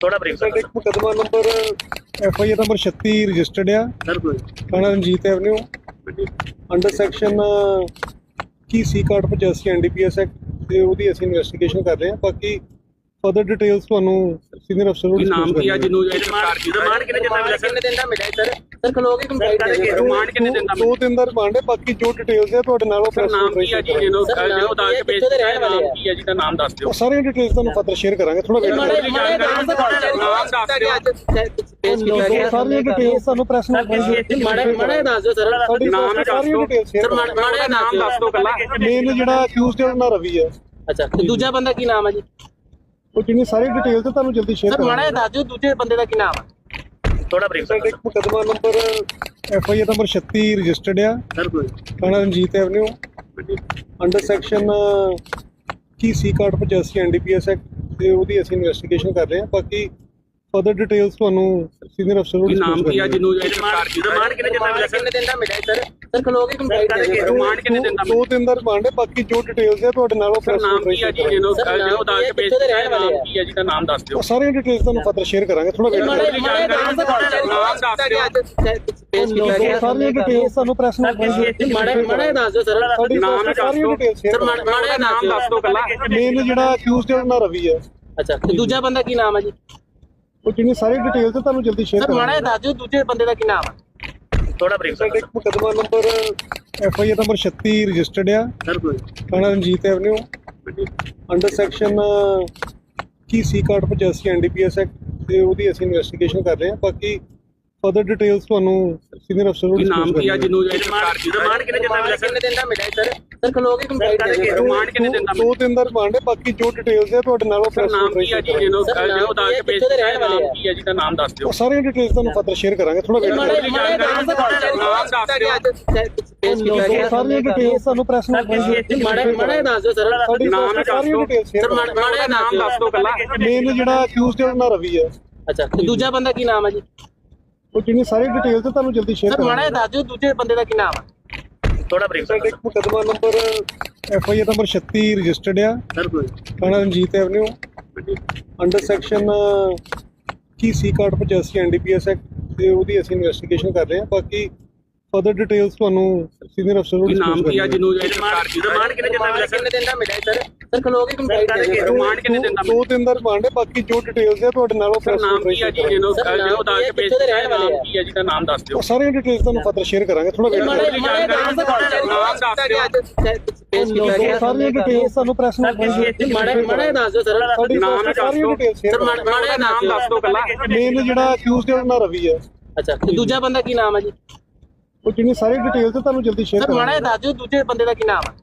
ਥੋੜਾ ਬ੍ਰੇਕ ਸਾਡੇ ਇੱਕ ਮੁਕਦਮਾ number F I R number 36 registered ਆ। ਸਰ ਕੋਈ ਥਾਣਾ ਰਣਜੀਤ ਐਵਨਿਊ। ਅੰਡਰ ਸੈਕਸ਼ਨ ਕੀ ਸੀ ਕਾਰਡ 85 ਐਨਡੀਪੀਐਸ ਐਕਟ ਤੇ ਉਹਦੀ ਅਸੀਂ ਇਨਵੈਸਟੀਗੇਸ਼ਨ ਕਰ ਰਹੇ ਹਾਂ। ਬਾਕੀ ਫਰਦਰ ਡਿਟੇਲਸ ਤੁਹਾਨੂੰ ਸੀਨੀਅਰ ਅਫਸਰ ਨੂੰ ਕੀ ਨਾਮ ਕੀ ਆ। ਜਿਹਨੂੰ ਇਹ ਗ੍ਰਿਫਤਾਰ ਕੀਤਾ ਰਿਮਾਂਡ ਕਿੰਨੇ ਦਿਨ ਦਾ ਮਿਲਿਆ ਸਰ ਕਿੰਨੇ ਦਿਨ ਦਾ ਮਿਲਿਆ ਸਰ ਸਰ ਖਲੋਗੇ ਕੰਪਲੀਟ ਸਰ, ਹੈ ਰਿਮਾਂਡ ਕਿੰਨੇ ਦਿਨ ਦਾ ਦੋ ਦਿਨ ਦਾ ਰਿਮਾਂਡ ਹੈ ਬਾਕੀ ਜੋ ਡਿਟੇਲਸ ਹੈ ਤੁਹਾਡੇ ਨਾਲ ਉਹ ਸਰ press ਨਾਮ ਕੀ ਆ ਜੀ? conference ਜਿਹਨੂੰ ਸਰ, ਨਾਮ ਜਿਹਨੂੰ ਦਾ ਕੀ ਆ, ਕੇ ਕਿੱਥੋਂ ਦੇ ਰਹਿਣ ਵਾਲੇ ਨਾਮ ਆ? ਕੀ ਆ ਜੀ? ਦਾ ਨਾਮ ਦੱਸ ਦਿਓ। ਉਹ ਸਾਰੀਆਂ ਡਿਟੇਲਸ ਤੁਹਾਨੂੰ ਫਰਦਰ ਸ਼ੇਅਰ ਕਰਾਂਗੇ ਥੋੜਾ ਵੇਟ ਮਾੜੇ ਕਰੋ ਮਾੜੇ ਨਾਮ ਦਾ ਨਾਮ ਦੱਸ ਦਿਓ। ਪੇਸ਼ ਕੀਤਾ ਗਿਆ ਸਾਰੀਆਂ ਡਿਟੇਲਸ ਤੁਹਾਨੂੰ ਪ੍ਰੈਸ ਨੂੰ ਮਾੜੇ ਮਾੜੇ ਦੱਸ ਦਿਓ ਸਰ। ਸਾਡੀ ਨਾਮ ਸਾਰੀਆਂ ਦੱਸ ਦਿਓ। ਡਿਟੇਲਸ ਸਰ ਮਾੜੇ ਮਾੜੇ ਨਾਮ ਦੱਸ ਦਿਓ ਕੱਲਾ ਮੇਨ ਜਿਹੜਾ ਅਕਿਊਜ਼ਡ ਹੈ ਉਹਨਾਂ ਰਵੀ ਹੈ। ਅੱਛਾ ਤੇ ਦੂਜਾ ਬੰਦਾ ਕੀ ਨਾਮ ਹੈ ਜੀ? ਉਹ ਜਿੰਨੀ ਸਾਰੀ ਡਿਟੇਲਸ ਹੈ ਤੁਹਾਨੂੰ ਜਲਦੀ ਸ਼ੇਅਰ ਸਰ ਮਾੜੇ ਕਰਾਂਗੇ। ਦੱਸ ਦਿਓ ਦੂਜੇ ਬੰਦੇ ਦਾ ਕੀ ਨਾਮ ਹੈ? ਥੋੜਾ ਬ੍ਰੇਕ ਸਾਡੇ ਇੱਕ ਮੁਕਦਮਾ number F I R number 36 registered ਆ। ਸਰ ਕੋਈ ਥਾਣਾ ਰਣਜੀਤ ਐਵਨਿਊ ਅੰਡਰ ਸੈਕਸ਼ਨ ਕੀ ਸੀ ਕਾਰਡ 85 ਐਨਡੀਪੀਐਸ ਐਕਟ ਤੇ ਉਹਦੀ ਅਸੀਂ ਇਨਵੈਸਟੀਗੇਸ਼ਨ ਕਰ ਰਹੇ ਹਾਂ। ਬਾਕੀ ਫਰਦਰ ਡਿਟੇਲਸ ਤੁਹਾਨੂੰ ਸੀਨੀਅਰ ਅਫਸਰ ਨੂੰ ਕੀ ਨਾਮ ਕੀ ਆ। ਜਿਹਨੂੰ ਇਹ ਗ੍ਰਿਫਤਾਰ ਕੀਤਾ ਰਿਮਾਂਡ ਕਿੰਨੇ ਦਿਨ ਦਾ ਮਿਲਿਆ ਸਰ? ਕਿੰਨੇ ਦਿਨ ਦਾ ਮਿਲਿਆ ਸਰ? ਸਰ ਖਲੋਗੇ ਕੰਪਲੀਟ ਹੈ ਰਿਮਾਂਡ ਕਿੰਨੇ ਦਿਨ ਦਾ ਦੋ ਦਿਨ ਦਾ ਰਿਮਾਂਡ ਹੈ ਬਾਕੀ ਜੋ ਡਿਟੇਲਸ ਹੈ ਤੁਹਾਡੇ ਨਾਲ ਉਹ ਸਰ ਨਾਮ ਕੀ ਆ ਜੀ? ਜਿਹਨੂੰ ਸਰ, ਜਿਹਨੂੰ ਦਾ ਕੀ ਆ, ਕੇ ਕਿੱਥੋਂ ਦੇ ਰਹਿਣ ਵਾਲੇ ਆ? ਨਾਮ ਕੀ ਆ ਜੀ? ਦਾ ਨਾਮ ਦੱਸ ਦਿਓ। ਸਾਰੀਆਂ ਡਿਟੇਲਸ ਤੁਹਾਨੂੰ ਫਰਦਰ ਸ਼ੇਅਰ ਕਰਾਂਗੇ। ਥੋੜਾ ਵੇਟ ਕਰੋ। ਨਾਮ ਦਾ ਨਾਮ ਦੱਸ ਦਿਓ। ਪੇਸ਼ ਕੀਤਾ ਗਿਆ ਸਾਰੀਆਂ ਡਿਟੇਲਸ ਤੁਹਾਨੂੰ ਪ੍ਰੈਸ ਨੂੰ ਮਾੜੇ ਮਾੜੇ ਦੱਸ ਦਿਓ ਸਰ। ਸਾਡੀ ਨਾਮ ਦੱਸ ਸਾਰੀਆਂ ਦਿਓ। ਡਿਟੇਲਸ ਸਰ ਮਾੜੇ ਮਾੜੇ ਨਾਮ ਦੱਸ ਦਿਓ ਕੱਲਾ ਮੇਨ ਜਿਹੜਾ ਅਕਿਊਜ਼ਡ ਹੈ ਉਹਨਾਂ ਰਵੀ ਹੈ। ਅੱਛਾ ਤੇ ਦੂਜਾ ਬੰਦਾ ਕੀ ਨਾਮ ਹੈ ਜੀ? ਉਹ ਜਿੰਨੀ ਸਾਰੀ ਡਿਟੇਲਸ ਹੈ ਤੁਹਾਨੂੰ ਜਲਦੀ ਸ਼ੇਅਰ ਸਰ ਮਾੜੇ ਕਰਾਂਗੇ। ਦੱਸ ਦਿਓ ਦੂਜੇ ਬੰਦੇ ਦਾ ਕੀ ਨਾਮ ਹੈ? ਥੋੜਾ ਬ੍ਰੇਕ ਸਾਡੇ ਇੱਕ ਮੁਕਦਮਾ number F I R number 36 registered ਆ। ਸਰ ਕੋਈ ਥਾਣਾ ਰਣਜੀਤ ਐਵਨਿਊ ਅੰਡਰ ਸੈਕਸ਼ਨ ਕੀ ਸੀ ਕਾਰਡ 85 ਐਨਡੀਪੀਐਸ ਐਕਟ ਤੇ ਉਹਦੀ ਅਸੀਂ ਇਨਵੈਸਟੀਗੇਸ਼ਨ ਕਰ ਰਹੇ ਹਾਂ। ਬਾਕੀ ਫਰਦਰ ਡਿਟੇਲਸ ਤੁਹਾਨੂੰ ਸੀਨੀਅਰ ਅਫਸਰ ਨੂੰ ਕੀ ਨਾਮ ਕੀ ਆ। ਜਿਹਨੂੰ ਇਹ ਗ੍ਰਿਫਤਾਰ ਕੀਤਾ ਰਿਮਾਂਡ ਕਿੰਨੇ ਦਿਨ ਦਾ ਮਿਲਿਆ ਸਰ? ਕਿੰਨੇ ਦਿਨ ਦਾ ਮਿਲਿਆ ਸਰ? ਸਰ ਖਲੋਗੇ ਕੰਪਲੀਟ ਹੈ ਰਿਮਾਂਡ ਕਿੰਨੇ ਦਿਨ ਦਾ ਦੋ ਦਿਨ ਦਾ ਰਿਮਾਂਡ ਹੈ ਬਾਕੀ ਜੋ ਡਿਟੇਲਸ ਹੈ ਤੁਹਾਡੇ ਨਾਲ ਉਹ ਸਰ press ਨਾਮ ਕੀ ਆ ਜੀ ਜਿਹਨੂੰ ਜਿਹਨੂੰ ਦਾ ਕੀ ਆ, ਕੇ ਕਿੱਥੋਂ ਦੇ ਰਹਿਣ ਵਾਲੇ ਆ? ਨਾਮ ਕੀ ਆ ਜੀ ਦਾ ਨਾਮ ਦੱਸ ਦਿਓ। ਉਹ ਸਾਰੀਆਂ ਡਿਟੇਲਸ ਤੁਹਾਨੂੰ ਫਰਦਰ ਸ਼ੇਅਰ ਕਰਾਂਗੇ ਥੋੜਾ ਵੇਟ ਕਰੋ ਦਾ ਦੱਸ। ਪੇਸ਼ ਕੀਤਾ ਸਾਰੀਆਂ ਡਿਟੇਲਸ ਤੁਹਾਨੂੰ ਪ੍ਰੈਸ ਨੂੰ ਮਾੜੇ ਮਾੜੇ ਦੱਸ ਦਿਓ ਸਰ। ਨਾਮ ਦੱਸ ਦਿਓ। ਡਿਟੇਲਸ ਸਰ ਮਾੜੇ ਮਾੜੇ ਨਾਮ ਦੱਸ ਦਿਓ ਕੱਲਾ ਮੇਨ ਜਿਹੜਾ ਅਕਿਊਜ਼ਡ ਉਹਨਾਂ ਰਵੀ ਹੈ। ਅੱਛਾ ਤੇ ਦੂਜਾ ਬੰਦਾ ਕੀ ਨਾਮ ਹੈ ਜੀ? ਉਹ ਜਿੰਨੀ ਸਾਰੀ ਡਿਟੇਲਸ ਹੈ ਤੁਹਾਨੂੰ ਜਲਦੀ ਸ਼ੇਅਰ ਸਰ ਮਾੜੇ ਕਰਾਂਗੇ। ਦੱਸ ਦਿਓ ਦੂਜੇ ਬੰਦੇ ਦਾ ਕੀ ਨਾਮ ਹੈ ਥੋੜਾ ਬ੍ਰੇਕ ਸਾਡੇ ਇੱਕ ਮੁਕਦਮਾ number F I R number 36 registered ਆ। ਸਰ ਕੋਈ ਥਾਣਾ ਰਣਜੀਤ ਐਵਨਿਊ ਅੰਡਰ ਸੈਕਸ਼ਨ ਕੀ ਸੀ ਕਾਰਡ 85 ਐਨਡੀਪੀਐਸ ਐਕਟ ਤੇ ਉਹਦੀ ਅਸੀਂ ਇਨਵੈਸਟੀਗੇਸ਼ਨ ਕਰ ਰਹੇ ਹਾਂ। ਬਾਕੀ ਫਰਦਰ ਡਿਟੇਲਸ ਤੁਹਾਨੂੰ ਸੀਨੀਅਰ ਅਫਸਰ ਨੂੰ ਨਾਮ ਕੀ ਆ। ਜਿਹਨੂੰ ਕੀਤਾ ਰਿਮਾਂਡ ਕਿੰਨੇ ਦਿਨ ਦਾ ਮਿਲਿਆ ਸਰ? ਸਰ ਸਰ ਖਲੋਗੇ ਕੰਪਲੀਟ ਹੈ ਰਿਮਾਂਡ ਕਿੰਨੇ ਦਿਨ ਦਾ ਦੋ ਦਿਨ ਦਾ ਰਿਮਾਂਡ ਹੈ ਬਾਕੀ ਜੋ ਡਿਟੇਲਸ ਹੈ ਤੁਹਾਡੇ ਨਾਲ ਉਹ ਸਰ press ਨਾਮ ਕੀ ਆ conference ਜੀ ਜਿਹਨੂੰ ਸਰ, ਨਾਮ ਜਿਹਨੂੰ ਦਾ ਕੀ ਆ, ਕੇ ਕਿੱਥੋਂ ਦੇ ਰਹਿਣ ਵਾਲੇ ਆ? ਨਾਮ ਕੀ ਆ ਜੀ ਦਾ ਨਾਮ ਦੱਸ ਦਿਓ। ਉਹ ਸਾਰੀਆਂ ਡਿਟੇਲਸ ਤੁਹਾਨੂੰ ਫਰਦਰ ਸ਼ੇਅਰ ਕਰਾਂਗੇ ਥੋੜਾ ਵੇਟ ਮਾੜੇ ਕਰੋ। ਮਾੜੇ ਨਾਮ ਦਾ ਨਾਮ ਦੱਸ ਦਿਓ। ਪੇਸ਼ ਕੀਤਾ ਗਿਆ। ਸਾਰੀਆਂ ਡਿਟੇਲਸ ਤੁਹਾਨੂੰ ਪ੍ਰੈਸ ਨੂੰ ਮਾੜੇ ਮਾੜੇ ਦੱਸ ਦਿਓ ਸਰ। ਸਾਡੀ ਨਾਮ ਦੱਸ ਸਾਰੀਆਂ ਦਿਓ। ਡਿਟੇਲਸ ਸਰ ਮਾੜੇ ਮਾੜੇ ਨਾਮ ਦੱਸ ਦਿਓ ਕੱਲਾ ਮੇਨ ਜਿਹੜਾ ਅਕਿਊਜ਼ਡ ਹੈ ਉਹਨਾਂ ਰਵੀ ਹੈ। ਅੱਛਾ ਤੇ ਦੂਜਾ ਬੰਦਾ ਕੀ ਨਾਮ ਹੈ ਜੀ? ਉਹ ਜਿੰਨੀ ਸਾਰੀ ਡਿਟੇਲਸ ਤੁਹਾਨੂੰ ਜਲਦੀ ਸ਼ੇਅਰ ਸਰ ਮਾੜੇ ਕਰਾਂਗੇ। ਦੱਸ ਦਿਓ ਦੂਜੇ ਬੰਦੇ ਦਾ ਕੀ ਨਾਮ ਹੈ?